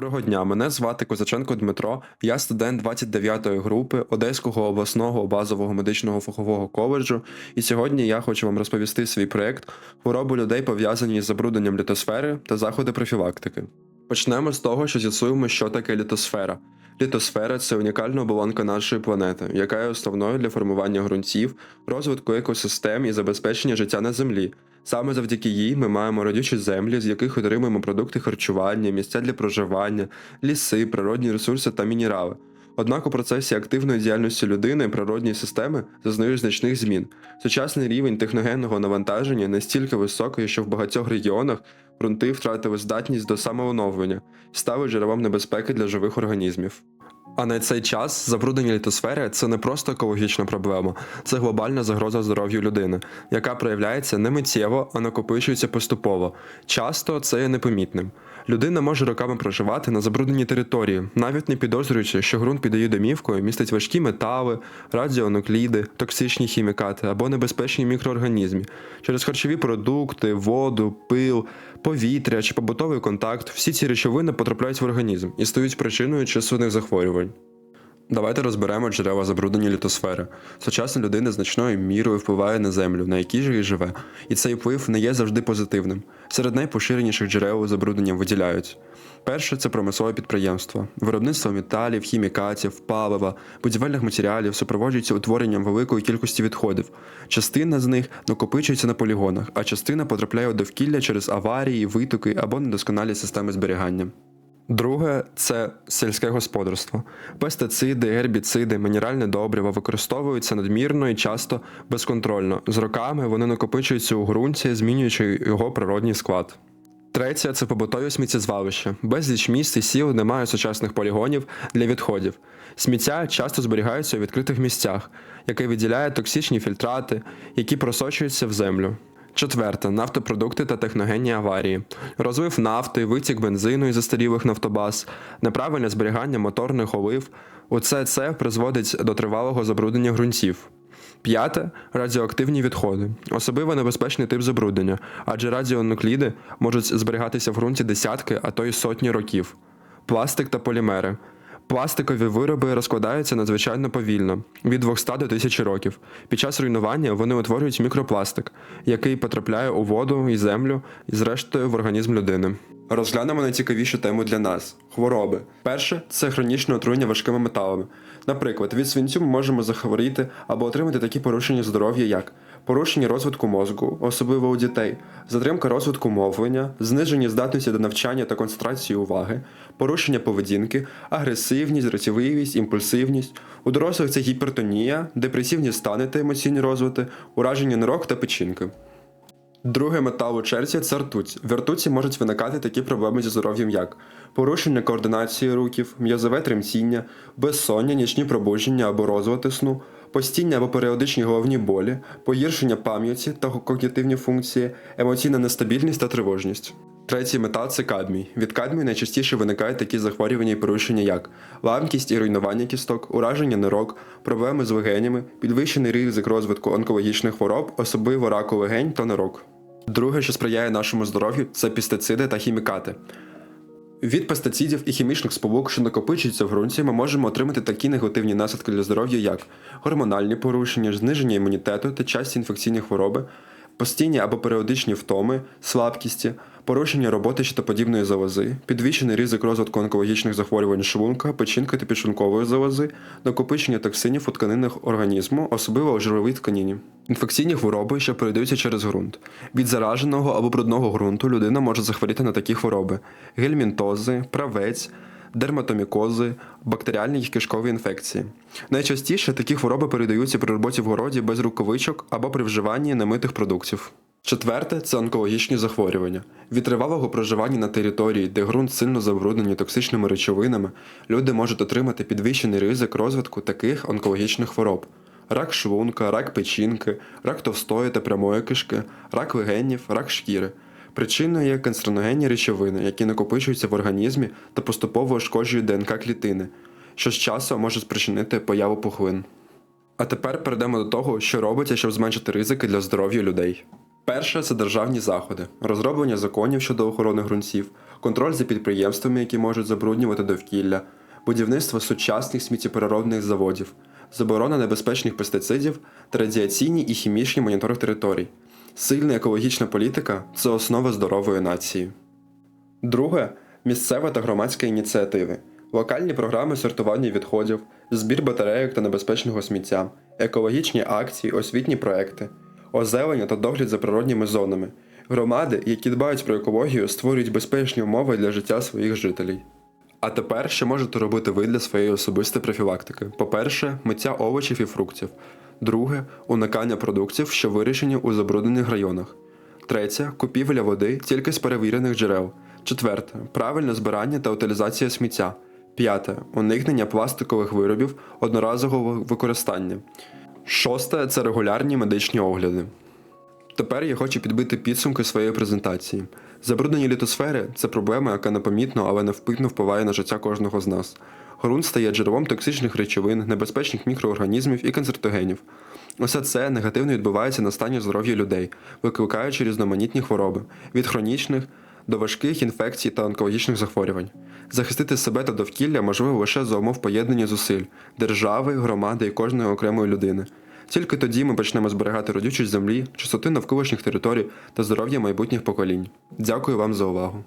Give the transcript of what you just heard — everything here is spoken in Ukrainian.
Доброго дня, мене звати Козаченко Дмитро. Я студент 29-ї групи Одеського обласного базового медичного фахового коледжу. І сьогодні я хочу вам розповісти свій проєкт хвороби людей пов'язані з забрудненням літосфери та заходи профілактики. Почнемо з того, що з'ясуємо, що таке літосфера. Літосфера це унікальна оболонка нашої планети, яка є основною для формування ґрунтів, розвитку екосистем і забезпечення життя на землі. Саме завдяки їй ми маємо родючі землі, з яких отримуємо продукти харчування, місця для проживання, ліси, природні ресурси та мінерали. Однак у процесі активної діяльності людини природні системи зазнають значних змін. Сучасний рівень техногенного навантаження настільки високий, що в багатьох регіонах ґрунти втратили здатність до самооновлення і стали джерелом небезпеки для живих організмів. А на цей час забруднення літосфери це не просто екологічна проблема, це глобальна загроза здоров'ю людини, яка проявляється не миттєво, а накопичується поступово. Часто це є непомітним. Людина може роками проживати на забрудненій території, навіть не підозрюючи, що ґрунт під її домівкою містить важкі метали, радіонукліди, токсичні хімікати або небезпечні мікроорганізми. Через харчові продукти, воду, пил, повітря чи побутовий контакт всі ці речовини потрапляють в організм і стають причиною численних захворювань. Давайте розберемо джерела забруднення літосфери. Сучасна людина значною мірою впливає на землю, на якій же і живе, і цей вплив не є завжди позитивним. Серед найпоширеніших джерел забруднення виділяють. Перше це промислове підприємство. Виробництво металів, хімікатів, палива, будівельних матеріалів супроводжується утворенням великої кількості відходів. Частина з них накопичується на полігонах, а частина потрапляє у довкілля через аварії, витоки або недосконалі системи зберігання. Друге це сільське господарство. Пестициди, гербіциди, мінеральне добриво використовуються надмірно і часто безконтрольно. З роками вони накопичуються у ґрунті, змінюючи його природній склад. Третє це побутові сміттєзвалища. Безліч міст і сіл немає сучасних полігонів для відходів. Сміття часто зберігаються у відкритих місцях, яке виділяє токсичні фільтрати, які просочуються в землю. Четверте нафтопродукти та техногенні аварії, розвив нафти, витік бензину із застарілих нафтобаз, неправильне зберігання моторних олив. Усе це призводить до тривалого забруднення ґрунтів. П'яте радіоактивні відходи, особливо небезпечний тип забруднення, адже радіонукліди можуть зберігатися в ґрунті десятки, а то й сотні років. Пластик та полімери. Пластикові вироби розкладаються надзвичайно повільно від 200 до 1000 років. Під час руйнування вони утворюють мікропластик, який потрапляє у воду і землю і зрештою в організм людини. Розглянемо найцікавішу тему для нас хвороби. Перше це хронічне отруєння важкими металами. Наприклад, від свинцю ми можемо захворіти або отримати такі порушення здоров'я, як порушення розвитку мозку, особливо у дітей, затримка розвитку мовлення, зниження здатності до навчання та концентрації уваги, порушення поведінки, агресивність, дратівливість, імпульсивність. У дорослих це гіпертонія, депресивні стани та емоційні розвити, ураження нирок та печінки. Друге метал у черзі це ртуть. В ртуті можуть виникати такі проблеми зі здоров'ям, як порушення координації рухів, м'язове тремтіння, безсоння, нічні пробудження або розлати сну, постійні або періодичні головні болі, погіршення пам'яті та когнітивні функції, емоційна нестабільність та тривожність. Третій метал це кадмій. Від кадмію найчастіше виникають такі захворювання і порушення, як ламкість і руйнування кісток, ураження нирок, проблеми з легенями, підвищений ризик розвитку онкологічних хвороб, особливо раку легень та нирок. Друге, що сприяє нашому здоров'ю, це пестициди та хімікати. Від пестицидів і хімічних сполук, що накопичуються в ґрунті, ми можемо отримати такі негативні наслідки для здоров'я, як гормональні порушення, зниження імунітету та часті інфекційні хвороби, постійні або періодичні втоми, слабкісті, порушення роботи щитоподібної залози, підвищений ризик розвитку онкологічних захворювань шлунка, печінки та підшлункової залози, накопичення токсинів у тканинах організму, особливо у жировій тканині. Інфекційні хвороби, що передаються через ґрунт. Від зараженого або брудного ґрунту людина може захворіти на такі хвороби: гельмінтози, правець, дерматомікози, бактеріальні кишкові інфекції. Найчастіше такі хвороби передаються при роботі в городі без рукавичок або при вживанні немитих продуктів. Четверте це онкологічні захворювання. Від тривалого проживання на території, де ґрунт сильно забруднений токсичними речовинами, люди можуть отримати підвищений ризик розвитку таких онкологічних хвороб: рак шлунка, рак печінки, рак товстої та прямої кишки, рак легенів, рак шкіри. Причиною є канцерогенні речовини, які накопичуються в організмі та поступово ушкоджують ДНК клітини, що з часом може спричинити появу пухлин. А тепер перейдемо до того, що робиться, щоб зменшити ризики для здоров'я людей. Перше це державні заходи, розроблення законів щодо охорони ґрунтів, контроль за підприємствами, які можуть забруднювати довкілля, будівництво сучасних сміттєпереробних заводів, заборона небезпечних пестицидів та радіаційні і хімічні моніторинг територій. Сильна екологічна політика це основа здорової нації. Друге місцева та громадська ініціативи, локальні програми сортування відходів, збір батарейок та небезпечного сміття, екологічні акції, освітні проекти, озелення та догляд за природніми зонами. Громади, які дбають про екологію, створюють безпечні умови для життя своїх жителів. А тепер що можете робити ви для своєї особистої профілактики? По-перше, миття овочів і фруктів. Друге уникання продуктів, що вирішені у забруднених районах. Третє купівля води тільки з перевірених джерел. Четверте правильне збирання та утилізація сміття. П'яте уникнення пластикових виробів одноразового використання. Шосте це регулярні медичні огляди. Тепер я хочу підбити підсумки своєї презентації. Забруднені літосфери це проблема, яка непомітно, але невпинно впливає на життя кожного з нас. Грунт стає джерелом токсичних речовин, небезпечних мікроорганізмів і канцерогенів. Усе це негативно відбувається на стані здоров'я людей, викликаючи різноманітні хвороби від хронічних до важких інфекцій та онкологічних захворювань. Захистити себе та довкілля можливо лише за умов поєднання зусиль держави, громади і кожної окремої людини. Тільки тоді ми почнемо зберігати родючість землі, чистоти навколишніх територій та здоров'я майбутніх поколінь. Дякую вам за увагу.